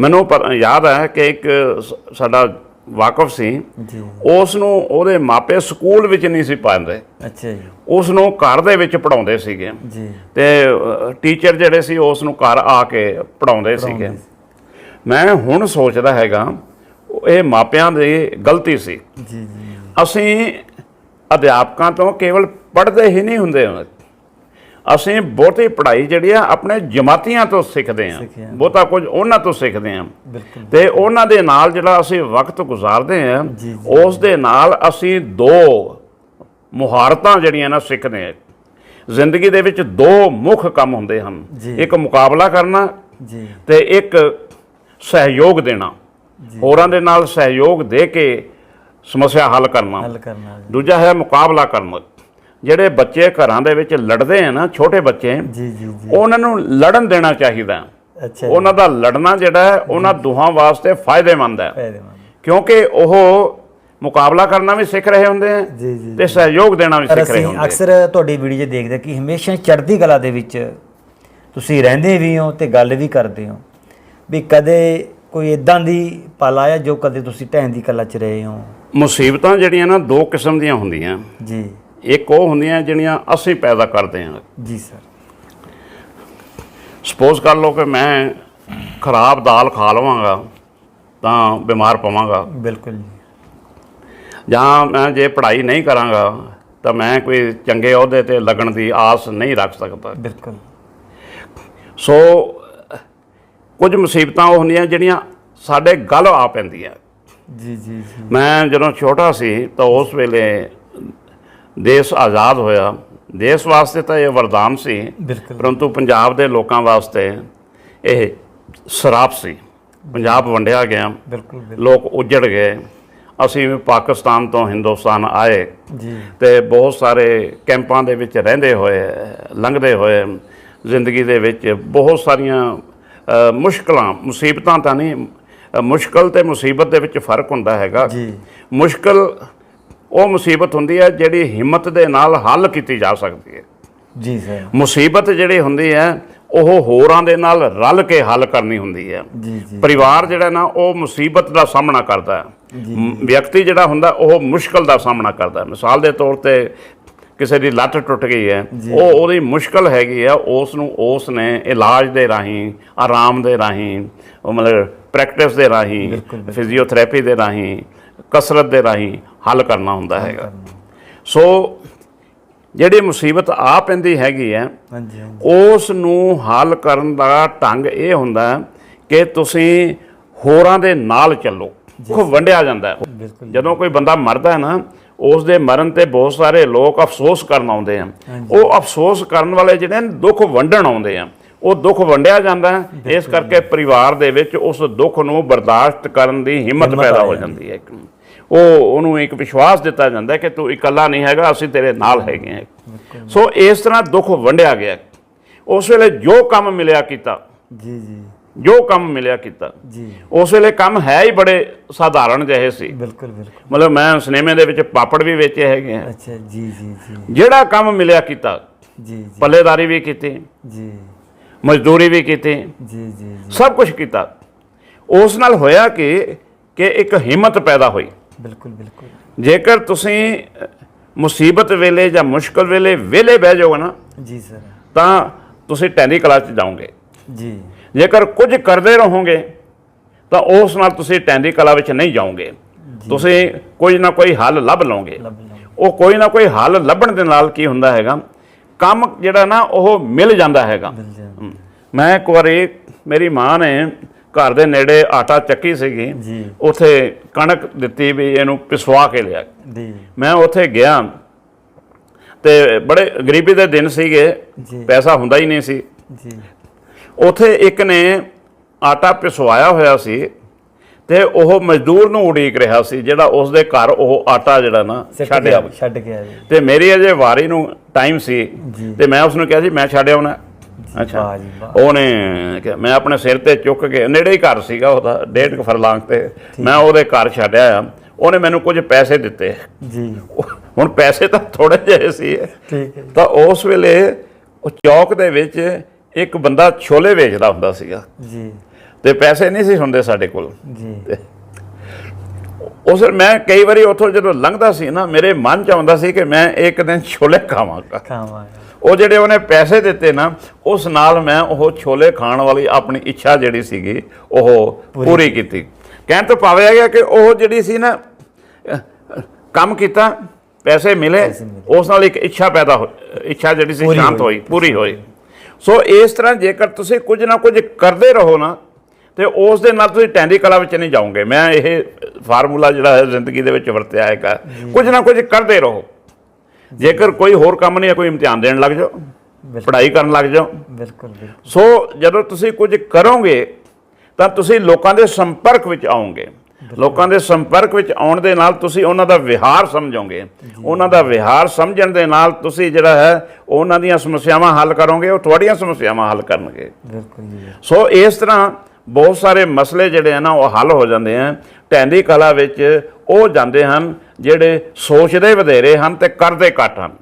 ਮੈਨੂੰ ਪਰ- ਯਾਦ ਹੈ ਕਿ ਇੱਕ ਸਾਡਾ ਵਾਕਫ ਸੀ। ਉਸ ਨੂੰ ਉਹਦੇ ਮਾਪੇ ਸਕੂਲ ਵਿੱਚ ਨਹੀਂ ਸੀ ਪਾਉਂਦੇ। ਅੱਛਾ ਜੀ। ਉਸ ਨੂੰ ਘਰ ਦੇ ਵਿੱਚ ਪੜਾਉਂਦੇ ਸੀਗੇ। ਜੀ। ਤੇ ਟੀਚਰ ਜਿਹੜੇ ਸੀ ਉਸ ਨੂੰ ਘਰ ਆ ਕੇ ਪੜਾਉਂਦੇ ਸੀਗੇ। ਮੈਂ ਹੁਣ ਸੋਚਦਾ ਹੈਗਾ ਇਹ ਮਾਪਿਆਂ ਦੀ ਗਲਤੀ ਸੀ। ਜੀ ਜੀ। ਅਸੀਂ ਅਧਿਆਪਕਾਂ ਤੋਂ ਕੇਵਲ ਪੜ੍ਹਦੇ ਹੀ ਨਹੀਂ ਹੁੰਦੇ। ਅਸੀਂ ਬਹੁਤੀ ਪੜ੍ਹਾਈ ਜਿਹੜੀ ਆ ਆਪਣੇ ਜਮਾਤੀਆਂ ਤੋਂ ਸਿੱਖਦੇ ਹਾਂ। ਬਹੁਤਾ ਕੁਝ ਉਹਨਾਂ ਤੋਂ ਸਿੱਖਦੇ ਹਾਂ। ਬਿਲਕੁਲ। ਤੇ ਉਹਨਾਂ ਦੇ ਨਾਲ ਜਿਹੜਾ ਅਸੀਂ ਵਕਤ ਗੁਜ਼ਾਰਦੇ ਜੀ, ਉਸ ਦੇ ਨਾਲ ਅਸੀਂ ਦੋ ਮੁਹਾਰਤਾਂ ਜਿਹੜੀਆਂ ਨਾ ਸਿੱਖਦੇ ਹਾਂ। ਜ਼ਿੰਦਗੀ ਦੇ ਵਿੱਚ ਦੋ ਮੁੱਖ ਕੰਮ ਹੁੰਦੇ ਹਨ। ਜੀ। ਇੱਕ ਮੁਕਾਬਲਾ ਕਰਨਾ ਜੀ। ਤੇ ਇੱਕ ਸਹਿਯੋਗ ਦੇਣਾ। ਹੋਰਾਂ ਦੇ ਨਾਲ ਸਹਿਯੋਗ ਦੇ ਕੇ ਸਮੱਸਿਆ ਹੱਲ ਕਰਨਾ। ਹੱਲ ਕਰਨਾ ਜੀ। ਦੂਜਾ ਹੈ ਮੁਕਾਬਲਾ ਕਰਨਾ। ਜਿਹੜੇ ਬੱਚੇ ਘਰਾਂ ਦੇ ਵਿੱਚ ਲੜਦੇ ਆ ਨਾ ਛੋਟੇ ਬੱਚੇ ਜੀ ਜੀ ਜੀ। ਉਹਨਾਂ ਨੂੰ ਲੜਨ ਦੇਣਾ ਚਾਹੀਦਾ। ਅੱਛਾ ਜੀ। ਉਹਨਾਂ ਦਾ ਲੜਨਾ ਜਿਹੜਾ ਹੈ ਉਹਨਾਂ ਦੋਹਾਂ ਵਾਸਤੇ ਫਾਇਦੇਮੰਦ ਹੈ। ਫਾਇਦੇਮੰਦ। ਕਿਉਂਕਿ ਉਹ ਮੁਕਾਬਲਾ ਕਰਨਾ ਵੀ ਸਿੱਖ ਰਹੇ ਹੁੰਦੇ ਆ ਜੀ ਜੀ ਤੇ ਸਹਿਯੋਗ ਦੇਣਾ ਵੀ ਪਰ ਸਿੱਖ ਰਹੇ ਅਸੀਂ ਹੁੰਦੇ ਆ। ਅਕਸਰ ਤੁਹਾਡੀ ਵੀਡੀਓ 'ਚ ਦੇਖਦੇ ਕਿ ਹਮੇਸ਼ਾ ਚੜ੍ਹਦੀ ਕਲਾ ਦੇ ਵਿੱਚ ਤੁਸੀਂ ਰਹਿੰਦੇ ਵੀ ਹੋ ਤੇ ਗੱਲ ਵੀ ਕਰਦੇ ਹੋ। ਵੀ ਕਦੇ ਕੋਈ ਇਦਾਂ ਦੀ ਪਲ ਆਇਆ ਜੋ ਕਦੇ ਤੁਸੀਂ ਢਹਿਣ ਦੀ ਕਲਾ 'ਚ ਰਹੇ ਹੋ? ਮੁਸੀਬਤਾਂ ਜਿਹੜੀਆਂ ਨਾ ਦੋ ਕਿਸਮ ਦੀਆਂ ਹੁੰਦੀਆਂ। ਜੀ। ਇੱਕ ਉਹ ਹੁੰਦੀਆਂ ਜਿਹੜੀਆਂ ਅਸੀਂ ਪੈਦਾ ਕਰਦੇ ਹਾਂ। ਜੀ ਸਰ। ਸਪੋਜ਼ ਕਰ ਲਓ ਕਿ ਮੈਂ ਖਰਾਬ ਦਾਲ ਖਾ ਲਵਾਂਗਾ ਤਾਂ ਬਿਮਾਰ ਪਵਾਂਗਾ। ਬਿਲਕੁਲ ਜੀ। ਜਾਂ ਮੈਂ ਜੇ ਪੜ੍ਹਾਈ ਨਹੀਂ ਕਰਾਂਗਾ ਤਾਂ ਮੈਂ ਕੋਈ ਚੰਗੇ ਅਹੁਦੇ ਤੇ ਲੱਗਣ ਦੀ ਆਸ ਨਹੀਂ ਰੱਖ ਸਕਦਾ। ਬਿਲਕੁਲ। ਸੋ ਕੁਝ ਮੁਸੀਬਤਾਂ ਉਹ ਹੁੰਦੀਆਂ ਜਿਹੜੀਆਂ ਸਾਡੇ ਗਲ ਆ ਪੈਂਦੀਆਂ। ਜੀ ਜੀ ਜੀ। ਮੈਂ ਜਦੋਂ ਛੋਟਾ ਸੀ ਤਾਂ ਉਸ ਵੇਲੇ ਦੇਸ਼ ਆਜ਼ਾਦ ਹੋਇਆ। ਦੇਸ਼ ਵਾਸਤੇ ਤਾਂ ਇਹ ਵਰਦਾਨ ਸੀ। ਪਰੰਤੂ ਪੰਜਾਬ ਦੇ ਲੋਕਾਂ ਵਾਸਤੇ ਇਹ ਸਰਾਪ ਸੀ। ਪੰਜਾਬ ਵੰਡਿਆ ਗਿਆ। ਲੋਕ ਉਜੜ ਗਏ। ਅਸੀਂ ਵੀ ਪਾਕਿਸਤਾਨ ਤੋਂ ਹਿੰਦੁਸਤਾਨ ਆਏ। ਜੀ। ਤੇ ਬਹੁਤ ਸਾਰੇ ਕੈਂਪਾਂ ਦੇ ਵਿੱਚ ਰਹਿੰਦੇ ਹੋਏ ਲੰਘਦੇ ਹੋਏ ਜ਼ਿੰਦਗੀ ਦੇ ਵਿੱਚ ਬਹੁਤ ਸਾਰੀਆਂ ਮੁਸ਼ਕਲਾਂ ਮੁਸੀਬਤਾਂ ਤਾਂ ਨਹੀਂ ਮੁਸ਼ਕਲ ਤੇ ਮੁਸੀਬਤ ਦੇ ਵਿੱਚ ਫ਼ਰਕ ਹੁੰਦਾ ਹੈਗਾ। ਜੀ। ਮੁਸ਼ਕਲ ਉਹ ਮੁਸੀਬਤ ਹੁੰਦੀ ਹੈ ਜਿਹੜੀ ਹਿੰਮਤ ਦੇ ਨਾਲ ਹੱਲ ਕੀਤੀ ਜਾ ਸਕਦੀ ਹੈ। ਜੀ ਸਰ। ਮੁਸੀਬਤ ਜਿਹੜੀ ਹੁੰਦੀ ਹੈ ਉਹ ਹੋਰਾਂ ਦੇ ਨਾਲ ਰਲ ਕੇ ਹੱਲ ਕਰਨੀ ਹੁੰਦੀ ਹੈ। ਜੀ ਜੀ। ਪਰਿਵਾਰ ਜਿਹੜਾ ਨਾ ਉਹ ਮੁਸੀਬਤ ਦਾ ਸਾਹਮਣਾ ਕਰਦਾ ਹੈ। ਵਿਅਕਤੀ ਜਿਹੜਾ ਹੁੰਦਾ ਉਹ ਮੁਸ਼ਕਲ ਦਾ ਸਾਹਮਣਾ ਕਰਦਾ ਹੈ। ਮਿਸਾਲ ਦੇ ਤੌਰ ਤੇ ਕਿਸੇ ਦੀ ਲੱਤ ਟੁੱਟ ਗਈ ਹੈ ਉਹ ਉਹਦੀ ਮੁਸ਼ਕਲ ਹੈਗੀ ਆ ਉਸ ਨੂੰ ਉਸ ਨੇ ਇਲਾਜ ਦੇ ਰਾਹੀਂ ਆਰਾਮ ਦੇ ਰਾਹੀਂ ਉਹ ਮਤਲਬ ਪ੍ਰੈਕਟਿਸ ਦੇ ਰਾਹੀਂ ਫਿਜ਼ੀਓਥੈਰੇਪੀ ਦੇ ਰਾਹੀਂ ਕਸਰਤ ਦੇ ਰਾਹੀਂ ਹੱਲ ਕਰਨਾ ਹੁੰਦਾ ਹੈਗਾ। ਸੋ ਜਿਹੜੀ ਮੁਸੀਬਤ ਆ ਪੈਂਦੀ ਹੈਗੀ ਹੈ ਹਾਂਜੀ ਉਸ ਨੂੰ ਹੱਲ ਕਰਨ ਦਾ ਢੰਗ ਇਹ ਹੁੰਦਾ ਕਿ ਤੁਸੀਂ ਹੋਰਾਂ ਦੇ ਨਾਲ ਚੱਲੋ। ਉਹ ਵੰਡਿਆ ਜਾਂਦਾ ਜਦੋਂ ਕੋਈ ਬੰਦਾ ਮਰਦਾ ਹੈ ਨਾ ਉਸ ਦੇ ਮਰਨ ਤੇ ਬਹੁਤ ਸਾਰੇ ਲੋਕ ਅਫਸੋਸ ਕਰਨ ਆਉਂਦੇ ਆ। ਉਹ ਅਫਸੋਸ ਕਰਨ ਵਾਲੇ ਜਿਹੜੇ ਦੁੱਖ ਵੰਡਣ ਆਉਂਦੇ ਆ। ਉਹ ਦੁੱਖ ਵੰਡਿਆ ਜਾਂਦਾ ਇਸ ਕਰਕੇ ਪਰਿਵਾਰ ਦੇ ਵਿੱਚ ਉਸ ਦੁੱਖ ਨੂੰ ਬਰਦਾਸ਼ਤ ਕਰਨ ਦੀ ਹਿੰਮਤ ਪੈਦਾ ਹੋ ਜਾਂਦੀ ਹੈ। ਉਹ ਉਹਨੂੰ ਇੱਕ ਵਿਸ਼ਵਾਸ ਦਿੱਤਾ ਜਾਂਦਾ ਕਿ ਤੂੰ ਇਕੱਲਾ ਨਹੀਂ ਹੈਗਾ ਅਸੀਂ ਤੇਰੇ ਨਾਲ ਹੈਗੇ ਹਾਂ। ਸੋ ਇਸ ਤਰ੍ਹਾਂ ਦੁੱਖ ਵੰਡਿਆ ਗਿਆ। ਉਸ ਵੇਲੇ ਜੋ ਕੰਮ ਮਿਲਿਆ ਕੀਤਾ। ਜੀ ਜੀ। ਜੋ ਕੰਮ ਮਿਲਿਆ ਕੀਤਾ। ਜੀ। ਉਸ ਵੇਲੇ ਕੰਮ ਹੈ ਹੀ ਬੜੇ ਸਾਧਾਰਣ ਜਿਹੇ ਸੀ। ਬਿਲਕੁਲ ਬਿਲਕੁਲ। ਮਤਲਬ ਮੈਂ ਸਿਨੇਮੇ ਦੇ ਵਿੱਚ ਪਾਪੜ ਵੀ ਵੇਚੇ ਹੈਗੇ ਆ। ਅੱਛਾ ਜੀ ਜੀ ਜੀ। ਜਿਹੜਾ ਕੰਮ ਮਿਲਿਆ ਕੀਤਾ। ਜੀ ਜੀ। ਪੱਲੇਦਾਰੀ ਵੀ ਕੀਤੀ। ਜੀ। ਮਜ਼ਦੂਰੀ ਵੀ ਕੀਤੀ। ਜੀ ਜੀ ਜੀ। ਸਭ ਕੁਝ ਕੀਤਾ। ਉਸ ਨਾਲ ਹੋਇਆ ਕਿ? ਕਿ ਇੱਕ ਹਿੰਮਤ ਪੈਦਾ ਹੋਈ। ਬਿਲਕੁਲ ਬਿਲਕੁਲ। ਜੇਕਰ ਤੁਸੀਂ ਮੁਸੀਬਤ ਵੇਲੇ ਜਾਂ ਮੁਸ਼ਕਲ ਵੇਲੇ ਵੇਲੇ ਬਹਿ ਜਾਓਗੇ ਨਾ ਜੀ ਸਰ। ਤਾਂ ਤੁਸੀਂ ਟੈਨੀ ਕਲਾਸ 'ਚ ਜਾਓਗੇ। ਜੀ। ਜੇਕਰ ਕੁਝ ਕਰਦੇ ਰਹੋਗੇ ਤਾਂ ਉਸ ਨਾਲ ਤੁਸੀਂ ਟੈਂਦੀ ਕਲਾ ਵਿੱਚ ਨਹੀਂ ਜਾਓਗੇ। ਤੁਸੀਂ ਕੋਈ ਨਾ ਕੋਈ ਹੱਲ ਲੱਭ ਲਓਗੇ। ਉਹ ਕੋਈ ਨਾ ਕੋਈ ਹੱਲ ਲੱਭਣ ਦੇ ਨਾਲ ਕੀ ਹੁੰਦਾ ਹੈਗਾ ਕੰਮ ਜਿਹੜਾ ਨਾ ਉਹ ਮਿਲ ਜਾਂਦਾ ਹੈਗਾ। ਮੈਂ ਇੱਕ ਵਾਰੀ ਮੇਰੀ ਮਾਂ ਨੇ ਘਰ ਦੇ ਨੇੜੇ ਆਟਾ ਚੱਕੀ ਸੀਗੀ ਜੀ। ਉਥੇ ਕਣਕ ਦਿੱਤੀ ਵੀ ਇਹਨੂੰ ਪਿਸਵਾ ਕੇ ਲਿਆ। ਜੀ। ਮੈਂ ਉਥੇ ਗਿਆ ਤੇ ਬੜੇ ਗਰੀਬੀ ਦੇ ਦਿਨ ਸੀਗੇ ਜੀ। ਪੈਸਾ ਹੁੰਦਾ ਹੀ ਨਹੀਂ ਸੀ। ਜੀ। ਉਥੇ ਇੱਕ ਨੇ ਆਟਾ ਪਿਸਵਾਇਆ ਹੋਇਆ ਸੀ ਤੇ ਉਹ ਮਜ਼ਦੂਰ ਨੂੰ ਉਡੀਕ ਰਿਹਾ ਸੀ ਜਿਹੜਾ ਉਸ ਦੇ ਘਰ ਉਹ ਆਟਾ ਜਿਹੜਾ ਨਾ ਛੱਡਿਆ ਛੱਡ ਗਿਆ ਜੀ। ਤੇ ਮੇਰੀ ਅਜੇ ਵਾਰੀ ਨੂੰ ਟਾਈਮ ਸੀ ਜੀ। ਤੇ ਮੈਂ ਉਸ ਨੂੰ ਕਿਹਾ ਸੀ ਮੈਂ ਛੱਡ ਆਉਣਾ। ਅੱਛਾ। ਵਾਹ ਜੀ ਵਾਹ ਉਹਨੇ ਮੈਂ ਆਪਣੇ ਸਿਰ ਤੇ ਚੁੱਕ ਕੇ ਨੇੜੇ ਹੀ ਘਰ ਸੀਗਾ ਉਹਦਾ ਡੇਢ ਕੁ ਫਰਲਾਂਗ ਤੇ। ਮੈਂ ਉਹਦੇ ਘਰ ਛੱਡਿਆ ਆ। ਉਹਨੇ ਮੈਨੂੰ ਕੁਝ ਪੈਸੇ ਦਿੱਤੇ। ਜੀ। ਹੁਣ ਪੈਸੇ ਤਾਂ ਥੋੜੇ ਜਿਹੇ ਸੀ। ਠੀਕ ਹੈ। ਤਾਂ ਉਸ ਵੇਲੇ ਉਹ ਚੌਕ ਦੇ ਵਿੱਚ ਇੱਕ ਬੰਦਾ ਛੋਲੇ ਵੇਚਦਾ ਹੁੰਦਾ ਸੀਗਾ। ਜੀ। ਤੇ ਪੈਸੇ ਨਹੀਂ ਸੀ ਹੁੰਦੇ ਸਾਡੇ ਕੋਲ। ਜੀ। ਉਸ ਮੈਂ ਕਈ ਵਾਰੀ ਉੱਥੋਂ ਜਦੋਂ ਲੰਘਦਾ ਸੀ ਨਾ ਮੇਰੇ ਮਨ ਚ ਆਉਂਦਾ ਸੀ ਕਿ ਮੈਂ ਇੱਕ ਦਿਨ ਛੋਲੇ ਖਾਵਾਂਗਾ। ਖਾਵਾਂਗਾ। ਉਹ ਜਿਹੜੇ ਉਹਨੇ ਪੈਸੇ ਦਿੱਤੇ ਨਾ ਉਸ ਨਾਲ ਮੈਂ ਉਹ ਛੋਲੇ ਖਾਣ ਵਾਲੀ ਆਪਣੀ ਇੱਛਾ ਜਿਹੜੀ ਸੀਗੀ ਉਹ ਪੂਰੀ ਕੀਤੀ। ਕਹਿਣ ਤੋਂ ਭਾਵ ਗਿਆ ਕਿ ਉਹ ਜਿਹੜੀ ਸੀ ਨਾ ਕੰਮ ਕੀਤਾ ਪੈਸੇ ਮਿਲੇ ਉਸ ਨਾਲ ਇੱਕ ਇੱਛਾ ਪੈਦਾ ਹੋ ਇੱਛਾ ਜਿਹੜੀ ਸੀ ਸ਼ਾਂਤ ਹੋਈ। ਹੋਈ ਪੂਰੀ ਹੋਈ। ਸੋ ਇਸ ਤਰ੍ਹਾਂ ਜੇਕਰ ਤੁਸੀਂ ਕੁਝ ਨਾ ਕੁਝ ਕਰਦੇ ਰਹੋ ਨਾ ਤੇ ਉਸ ਦੇ ਨਾਲ ਤੁਸੀਂ ਟੈਂਦੀ ਕਲਾ ਵਿੱਚ ਨਹੀਂ ਜਾਓਗੇ। ਮੈਂ ਇਹ ਫਾਰਮੂਲਾ ਜਿਹੜਾ ਹੈ ਜ਼ਿੰਦਗੀ ਦੇ ਵਿੱਚ ਵਰਤਿਆ ਹੈਗਾ ਕੁਝ ਨਾ ਕੁਝ ਕਰਦੇ ਰਹੋ। ਜੇਕਰ ਕੋਈ ਹੋਰ ਕੰਮ ਨਹੀਂ ਹੈ ਕੋਈ ਇਮਤਿਹਾਨ ਦੇਣ ਲੱਗ ਜਾਓ ਪੜ੍ਹਾਈ ਕਰਨ ਲੱਗ ਜਾਓ। ਬਿਲਕੁਲ ਬਿਲਕੁਲ। ਸੋ ਜਦੋਂ ਤੁਸੀਂ ਕੁਝ ਕਰੋਗੇ ਤਾਂ ਤੁਸੀਂ ਲੋਕਾਂ ਦੇ ਸੰਪਰਕ ਵਿੱਚ ਆਓਗੇ। ਲੋਕਾਂ ਦੇ ਸੰਪਰਕ ਵਿੱਚ ਆਉਣ ਦੇ ਨਾਲ ਤੁਸੀਂ ਉਹਨਾਂ ਦਾ ਵਿਹਾਰ ਸਮਝੋਗੇ। ਉਹਨਾਂ ਦਾ ਵਿਹਾਰ ਸਮਝਣ ਦੇ ਨਾਲ ਤੁਸੀਂ ਜਿਹੜਾ ਹੈ ਉਹਨਾਂ ਦੀਆਂ ਸਮੱਸਿਆਵਾਂ ਹੱਲ ਕਰੋਗੇ ਉਹ ਤੁਹਾਡੀਆਂ ਸਮੱਸਿਆਵਾਂ ਹੱਲ ਕਰਨਗੇ। ਬਿਲਕੁਲ ਜੀ ਸੋ ਇਸ ਤਰ੍ਹਾਂ ਬਹੁਤ ਸਾਰੇ ਮਸਲੇ ਜਿਹੜੇ ਆ ਨਾ ਉਹ ਹੱਲ ਹੋ ਜਾਂਦੇ ਆ। ਟੈਂਦੀ ਕਲਾ ਵਿੱਚ ਉਹ ਜਾਂਦੇ ਹਨ ਜਿਹੜੇ ਸੋਚਦੇ ਵਧੇਰੇ ਹਨ ਤੇ ਕਰਦੇ ਘੱਟ ਹਨ।